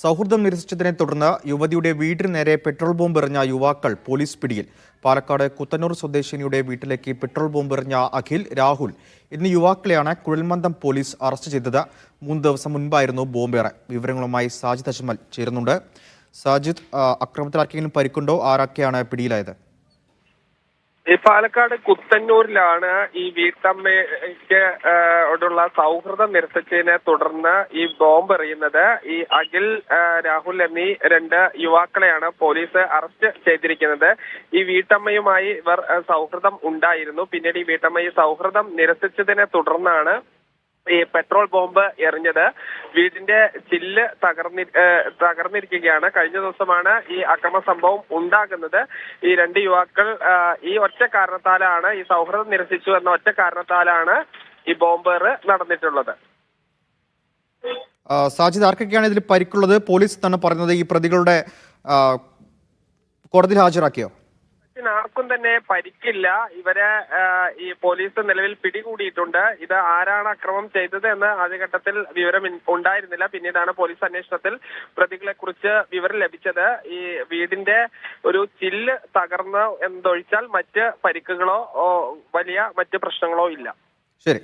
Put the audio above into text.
സൗഹൃദം നിരസിച്ചതിനെ തുടർന്ന് യുവതിയുടെ വീടിന് നേരെ പെട്രോൾ ബോംബ് എറിഞ്ഞ യുവാക്കൾ പോലീസ് പിടിയിൽ. പാലക്കാട് കുത്തന്നൂർ സ്വദേശിനിയുടെ വീട്ടിലേക്ക് പെട്രോൾ ബോംബ് എറിഞ്ഞ അഖിൽ രാഹുൽ എന്നീ യുവാക്കളെയാണ് കുഴൽമന്ദം പോലീസ് അറസ്റ്റ് ചെയ്തത്. മൂന്ന് ദിവസം മുൻപായിരുന്നു ബോംബേറെ വിവരങ്ങളുമായി സാജിദ് അജ്മൽ ചേരുന്നുണ്ട്. സാജിദ് ആർക്കെങ്കിലും പരിക്കുണ്ടോ? ആരൊക്കെയാണ് പിടിയിലായത്? ഈ പാലക്കാട് കുത്തന്നൂരിലാണ് ഈ വീട്ടമ്മയ്ക്ക് ഓടുള്ള സൗഹൃദം നിരസിച്ചതിനെ തുടർന്ന് ഈ ബോംബ് എറിയുന്നത്. ഈ അഖിൽ രാഹുൽ എന്നീ രണ്ട് യുവാക്കളെയാണ് പോലീസ് അറസ്റ്റ് ചെയ്തിരിക്കുന്നത്. ഈ വീട്ടമ്മയുമായി ഇവർ സൗഹൃദം ഉണ്ടായിരുന്നു. പിന്നീട് ഈ വീട്ടമ്മ ഈ സൗഹൃദം നിരസിച്ചതിനെ തുടർന്നാണ് ഈ പെട്രോൾ ബോംബ് എറിഞ്ഞത്. വീടിന്റെ ചില്ല് തകർന്നി തകർന്നിരിക്കുകയാണ്. കഴിഞ്ഞ ദിവസമാണ് ഈ അക്രമ സംഭവം ഉണ്ടാകുന്നത്. ഈ രണ്ട് യുവാക്കൾ ഈ ഒറ്റ കാരണത്താലാണ് ഈ സൗഹൃദം നിരസിച്ചു എന്ന ഒറ്റ കാരണത്താലാണ് ഈ ബോംബേറ് നടന്നിട്ടുള്ളത്. സാജിദ് ആർക്കൊക്കെയാണ് ഇതിൽ പരിക്കുള്ളത്? പോലീസ് തന്നെ പറയുന്നത് ഈ പ്രതികളുടെ കോടതിയിൽ ഹാജരാക്കിയോ? ആർക്കും തന്നെ പരിക്കില്ല. ഇവരെ ഈ പോലീസ് നിലവിൽ പിടികൂടിയിട്ടുണ്ട്. ഇത് ആരാണ് അക്രമം ചെയ്തത് എന്ന് ആദ്യഘട്ടത്തിൽ വിവരം ഉണ്ടായിരുന്നില്ല. പിന്നീടാണ് പോലീസ് അന്വേഷണത്തിൽ പ്രതികളെ കുറിച്ച് വിവരം ലഭിച്ചത്. ഈ വീടിന്റെ ഒരു ചില്ല് തകർന്ന് എന്നതൊഴിച്ചാൽ മറ്റ് പരിക്കുകളോ വലിയ മറ്റ് പ്രശ്നങ്ങളോ ഇല്ല. ശരി.